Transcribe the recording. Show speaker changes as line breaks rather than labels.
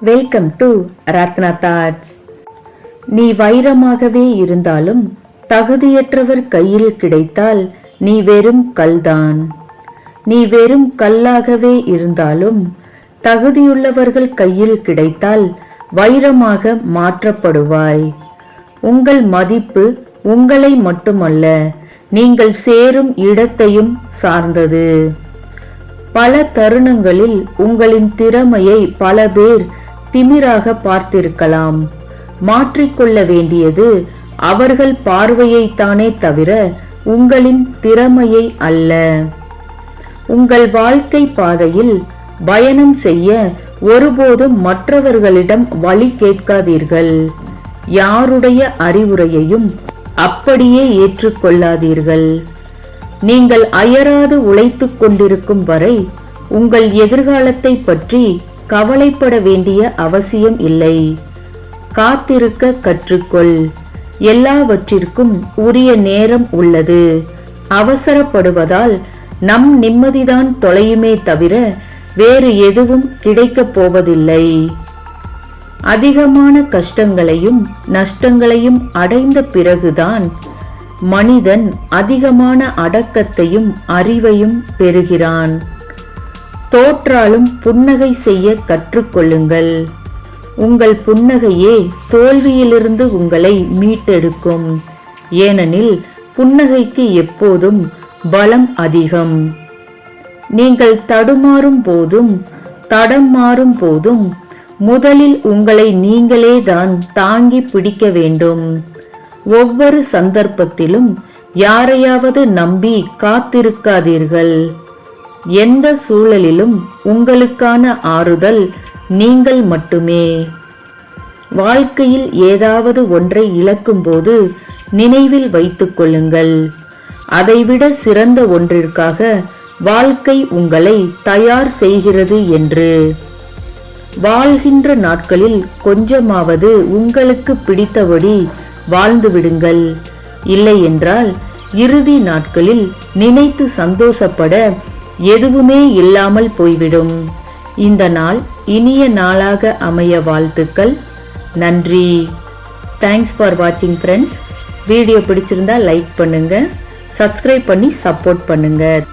Welcome to Ratna thoughts நீ வைரமாகவே இருந்தாலும் தகுதியற்றவர் கையில் கிடைத்தால் நீ வெறும் கல்தான். நீ வெறும் கல்லாகவே இருந்தாலும் தகுதியுள்ளவர்கள் கையில் கிடைத்தால் வைரமாக மாற்றப்படுவாய். உங்கள் மதிப்பு உங்களை மட்டுமல்ல நீங்கள் சேரும் இடத்தையும் சார்ந்தது. பல தருணங்களில் உங்களின் திறமையை பல பேர் திமிராக பார்த்திருக்கலாம். மாற்றிக்கொள்ள வேண்டியது அவர்கள் பார்வையைத்தானே தவிர உங்களின் திறமையை அல்ல. உங்கள் வாழ்க்கை பாதையில் பயணம் செய்ய ஒருபோதும் மற்றவர்களிடம் வழி கேட்காதீர்கள். யாருடைய அறிவுரையையும் அப்படியே ஏற்றுக்கொள்ளாதீர்கள் நீங்கள் அயராது உழைத்துக் கொண்டிருக்கும் வரை உங்கள் எதிர்காலத்தை பற்றி கவலைப்பட வேண்டிய அவசியம் இல்லை. காத்திருக்க கற்றுக்கொள். எல்லாவற்றிற்கும் உரிய நேரம் உள்ளது. அவசரப்படுவதால் நம் நிம்மதிதான் தொலையுமே தவிர வேறு எதுவும் கிடைக்கப் போவதில்லை. அதிகமான கஷ்டங்களையும் நஷ்டங்களையும் அடைந்த பிறகுதான் மனிதன் அதிகமான அடக்கத்தையும் அறிவையும் பெறுகிறான். தோற்றாலும் புன்னகை செய்ய கற்றுக்கொள்ளுங்கள். உங்கள் புன்னகையே தோல்வியிலிருந்து உங்களை மீட்டெடுக்கும். ஏனெனில் புன்னகைக்கு எப்போதும் பலம் அதிகம். நீங்கள் தடுமாறும் போதும் தடம் மாறும் போதும் முதலில் உங்களை நீங்களே தான் தாங்கி பிடிக்க வேண்டும். ஒவ்வொரு சந்தர்ப்பத்திலும் யாரையாவது நம்பி காத்திருக்காதீர்கள். எந்த சூழலிலும் உங்களுக்கான ஆறுதல் நீங்கள் மட்டுமே. வாழ்க்கையில் ஏதாவது ஒன்றை இழக்கும்போது நினைவில் வைத்துக் கொள்ளுங்கள். அதைவிட சிறந்த ஒன்றிற்காக வாழ்க்கை உங்களை தயார் செய்கிறது என்று. வாழ்கின்ற நாட்களில் கொஞ்சமாவது உங்களுக்கு பிடித்தபடி வாழ்ந்துவிடுங்கள் இல்லை என்றால் இறுதி நாட்களில் நினைத்து சந்தோஷப்பட எதுவுமே இல்லாமல் போய்விடும். இந்த நாள் இனிய நாளாக அமைய வாழ்த்துக்கள். நன்றி. தேங்க்ஸ் ஃபார் வாட்சிங் ஃப்ரெண்ட்ஸ் வீடியோ பிடிச்சிருந்தா லைக் பண்ணுங்கள் சப்ஸ்கிரைப் பண்ணி சப்போர்ட் பண்ணுங்கள்